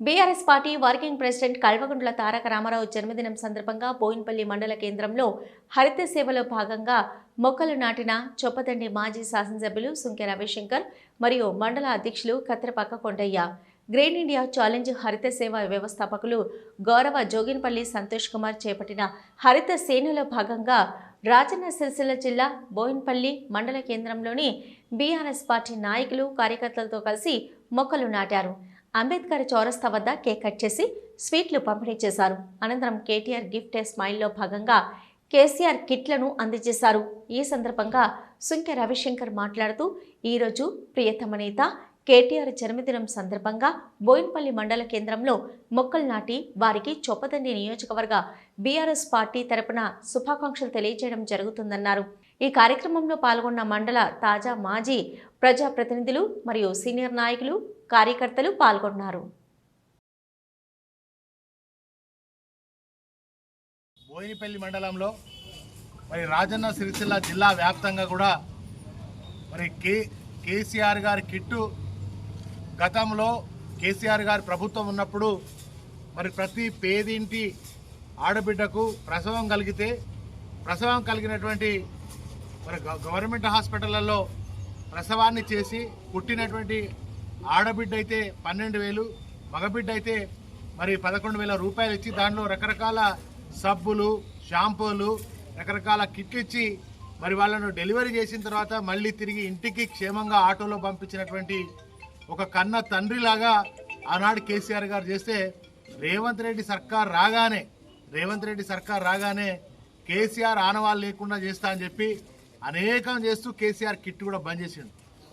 BRS party working president Kalvakuntla Taraka Rama Rao జన్మదినం సందర్భంగా బోయిన్పల్లి మండల కేంద్రంలో హరిత సేవలో భాగంగా మొక్కలు నాటిన చొప్పదండి మాజీ శాసనసభ్యులు సుంకె రవిశంకర్ మరియు మండల అధ్యక్షులు Katrapakka Kondaiah. Green India challenge హరిత సేవ వ్యవస్థాపకులు గౌరవ జోగిన్పల్లి సంతోష్ కుమార్ చేపట్టిన హరిత సేనలో భాగంగా రాజన్న సిరిసిల్ల జిల్లా బోయిన్పల్లి మండల కేంద్రంలోని బీఆర్ఎస్ పార్టీ నాయకులు కార్యకర్తలతో కలిసి మొక్కలు నాటారు. అంబేద్కర్ చౌరస్తా వద్ద కేక్ కట్ చేసి స్వీట్లు పంపిణీ చేశారు. అనంతరం కేటీఆర్ గిఫ్ట్ ఏ స్మైల్లో భాగంగా కేసీఆర్ కిట్లను అందజేశారు. ఈ సందర్భంగా సుంకె రవిశంకర్ మాట్లాడుతూ ఈరోజు ప్రియతమ నేత కేటీఆర్ జన్మదినం సందర్భంగా బోయిన్పల్లి మండల కేంద్రంలో మొక్కలు నాటి వారికి చొప్పదండి నియోజకవర్గ బీఆర్ఎస్ పార్టీ తరపున శుభాకాంక్షలు తెలియజేయడం జరుగుతుందన్నారు. ఈ కార్యక్రమంలో పాల్గొన్న మండల తాజా మాజీ ప్రజాప్రతినిధులు మరియు సీనియర్ నాయకులు కార్యకర్తలు పాల్గొన్నారు. బోయినపల్లి మండలంలో మరి రాజన్న సిరిసిల్ల జిల్లా వ్యాప్తంగా కూడా మరి కే కేసీఆర్ గారి కిట్టు గతంలో కేసీఆర్ గారి ప్రభుత్వం ఉన్నప్పుడు మరి ప్రతి పేదింటి ఆడబిడ్డకు ప్రసవం కలిగితే ప్రసవం కలిగినటువంటి మరి గ- గవర్నమెంట్ హాస్పిటళ్ళలో ప్రసవాన్ని చేసి పుట్టినటువంటి ఆడబిడ్డ అయితే పన్నెండు వేలు మగబిడ్డ అయితే మరి పదకొండు వేల రూపాయలు ఇచ్చి దానిలో రకరకాల సబ్బులు షాంపూలు రకరకాల కిట్లు ఇచ్చి మరి వాళ్ళను డెలివరీ చేసిన తర్వాత మళ్ళీ తిరిగి ఇంటికి క్షేమంగా ఆటోలో పంపించినటువంటి ఒక కన్న తండ్రిలాగా ఆనాడు కేసీఆర్ గారు చేస్తే రేవంత్ రెడ్డి సర్కార్ రాగానే రేవంత్ రెడ్డి సర్కార్ రాగానే కేసీఆర్ ఆనవాళ్ళు లేకుండా చేస్తా అని చెప్పి అనేకం చేస్తూ కేసీఆర్ కిట్ కూడా బంద్ చేసిండు.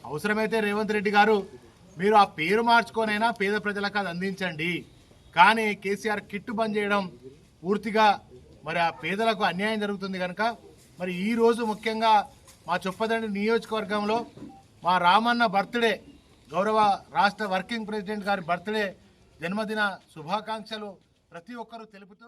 అవసరమైతే రేవంత్ రెడ్డి గారు మీరు ఆ పేరు మార్చుకొనైనా పేద ప్రజలకు అది అందించండి. కానీ కేసీఆర్ కిట్ బంద్ చేయడం పూర్తిగా మరి ఆ పేదలకు అన్యాయం జరుగుతుంది కనుక మరి ఈరోజు ముఖ్యంగా మా చొప్పదండి నియోజకవర్గంలో మా రామన్న బర్త్డే గౌరవ రాష్ట్ర వర్కింగ్ ప్రెసిడెంట్ గారి బర్త్డే జన్మదిన శుభాకాంక్షలు ప్రతి ఒక్కరూ తెలుపుతూ